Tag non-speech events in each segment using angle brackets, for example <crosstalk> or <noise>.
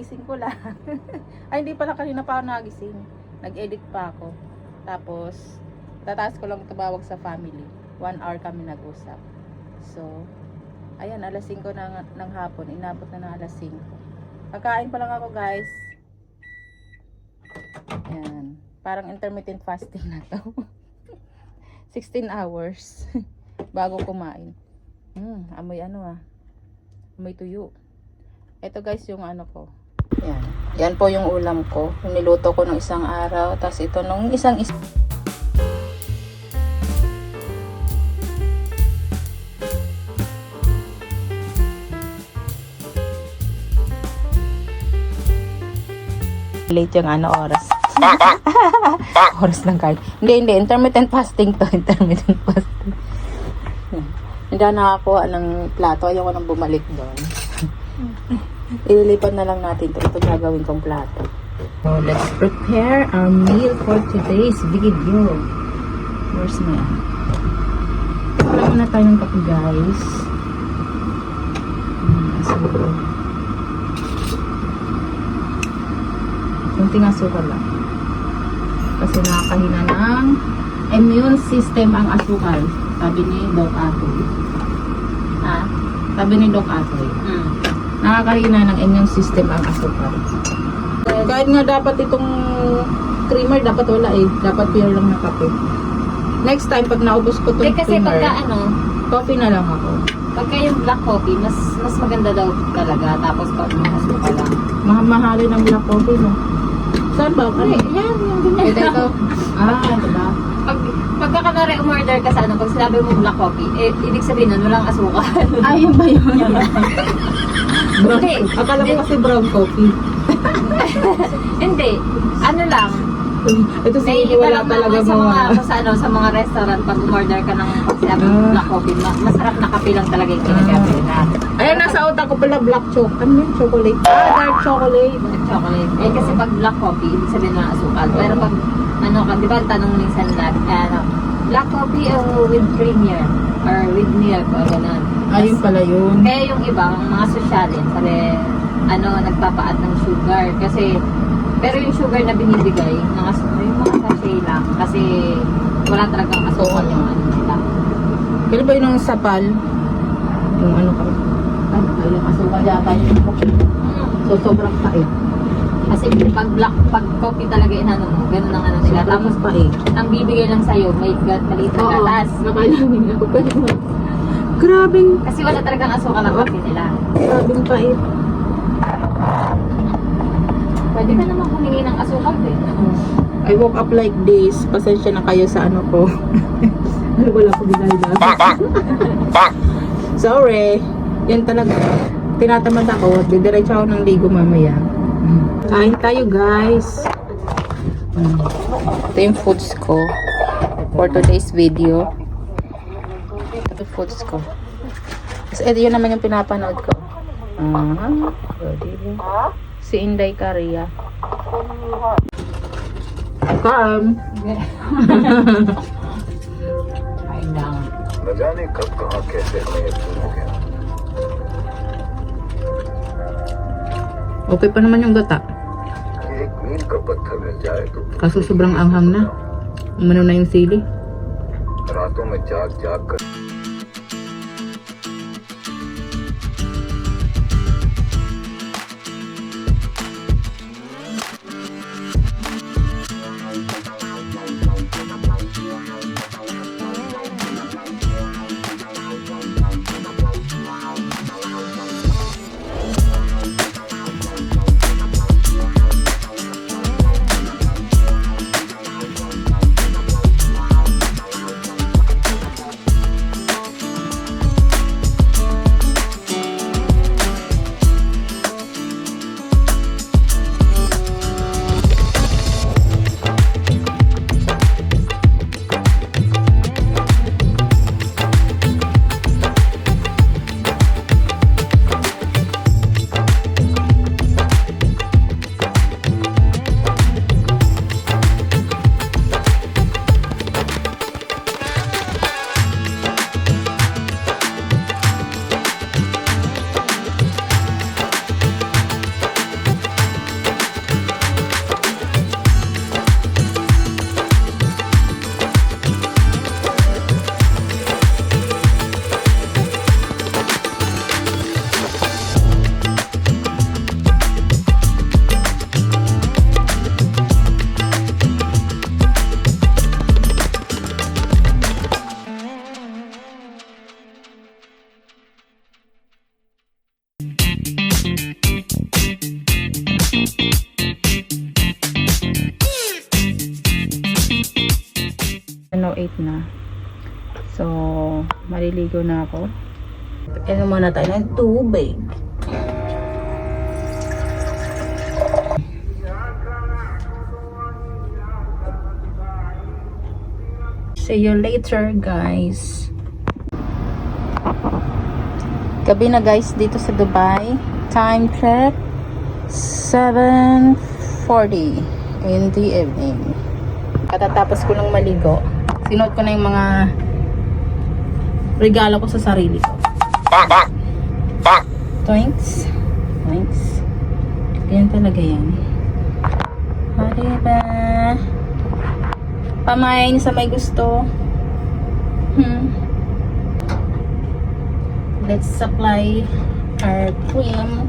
Kagigising ko lang. <laughs> Ay, hindi pala kanina pa ako nagising. Nag-edit pa ako. Tapos, tataas ko lang tumawag sa family. One hour kami nag-usap. So, ayan, alas 5 ng, ng hapon. Inabot na ng alas 5. Kakain pa lang ako, guys. Ayan. Parang intermittent fasting na to. <laughs> 16 hours <laughs> bago kumain. Hmm, amoy ano ah. Amoy tuyo. Ito guys yung ano ko. Yan. Yan po yung ulam ko. Niluto ko ng isang araw. Tapos ito nung isang is late yung ano oras. <laughs> oras ng kain. Hindi, hindi. Intermittent fasting to. <laughs> Intermittent fasting. Hindi ako nakakuha ng plato. Ayoko nang bumalik doon. Ililipat na lang natin ito. Ito gagawin kong plato. So, let's prepare our meal for today's video. Where's my Wala muna tayo ng kape, guys. Hmm, asukal. Kunting asukal lang. Kasi nakakahina ng immune system ang asukal. Sabi ni Doc Atoy. Ha? Sabi ni Doc Atoy. Hmm. Nakakahina ng immune system ang asukal. Kahit nga dapat itong creamer, dapat wala eh. Dapat pure lang na kape. Next time, pag naubos ko itong Hindi kasi creamer, pagka ano, coffee na lang ako. pagka yung black coffee, mas mas maganda daw talaga. Tapos pag may asukal lang. Mahal-mahalin ang black coffee, no? Saan ba? Ano? Ay, yan, yung ganyan. Ito, ito. Ah, diba? Pag, pagka kanari umorder ka sa ano, pag sinabi mo black coffee, eh, ibig sabihin nun, walang asukal. Ayun ba yun? <laughs> Hindi. <laughs> akala ko kasi brown coffee. <laughs> Hindi. Ano lang, Ito si iba wala lang talaga naman sa mga, mga... sa, ano, sa mga restaurant, pag umorder ka ng mo Ah. black coffee, ma- masarap na kape lang talaga yung kinagabi na. Ayun, nasa utak ko pala black chocolate. Ano yun? Chocolate? Ah, dark chocolate. Black chocolate. Eh, kasi pag black coffee, ibig sabihin na asukal. Pero pag, ano ka, di ba, tanong minsan na, ano, black coffee o with creamer or with milk o ganun. Ayun pala yun. Kaya yung ibang mga sosyalin, sabi, ano, nagpapaat ng sugar. Kasi, pero yung sugar na binibigay, mga, yung mga sachet lang. Kasi, wala talagang asukal yung ano nila. Kailan ba yun ang sapal? Yung ano ka? Ano ba yung asukal yata yung coffee? So, sobrang pait. Kasi pag black, pag coffee talaga inano mo, ganun ang ano nila. Tapos, pait. ang bibigay lang sa'yo, may gat, maliit na gatas. nakalamin <laughs> ako pa Grabing, Kasi wala talagang asukal ang coffee nila. grabing pait. Pwede ka naman humingi ng asukal eh. I woke up like this. Pasensya na kayo sa ano ko. <laughs> ano wala ko ginagawa. Sorry. Yan talaga. Tinatamad ako. Didiretso ako ng ligo mamaya. Kain tayo guys. Mm. Ito yung foods ko. For today's video Ito yung foods ko. Tapos ito yun naman yung pinapanood ko. Ah, si Inday Caria. Carm. Kain lang. न जाने कब कहाँ कैसे हमें ये शुरू हो गया Okay pa naman yung gata. कि एक मील का पत्थर मिल जाए तो Kaso sobrang anghang na. Umano na yung sili. रातों में जाग जाग कर Ano, na. So, maliligo na ako. Ito muna tayo ng tubig. See you later, guys. Gabi na guys dito sa Dubai. Time check 7:40 in the evening. Katatapos ko lang maligo. Sinuot ko na yung mga regalo ko sa sarili ko. Thanks. Thanks. Yan talaga yan. O, diba? Pamain sa may gusto. Hmm. Let's supply our cream.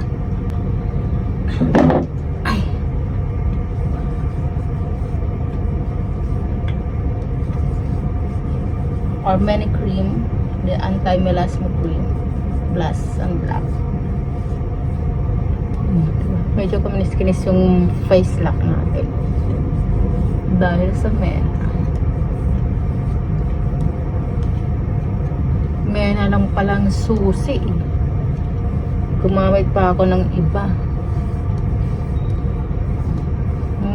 Or many cream. The anti-melasma cream. Plus ang black. Medyo kuminis-kinis yung face lock natin. Dahil sa mena. Mena lang palang susi. Gumamit pa ako ng iba.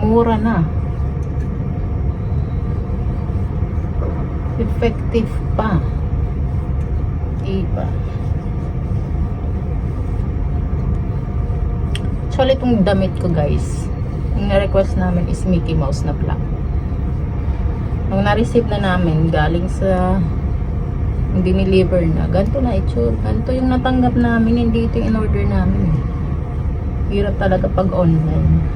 Mura na. Effective pa. Iba. Actually, itong damit ko guys, yung na-request namin is Mickey Mouse na black. Nung na-receive na namin, galing sa hindi deliver na. Ganito na itsura. Ganito yung natanggap namin, hindi ito yung in-order namin. Hirap talaga pag online.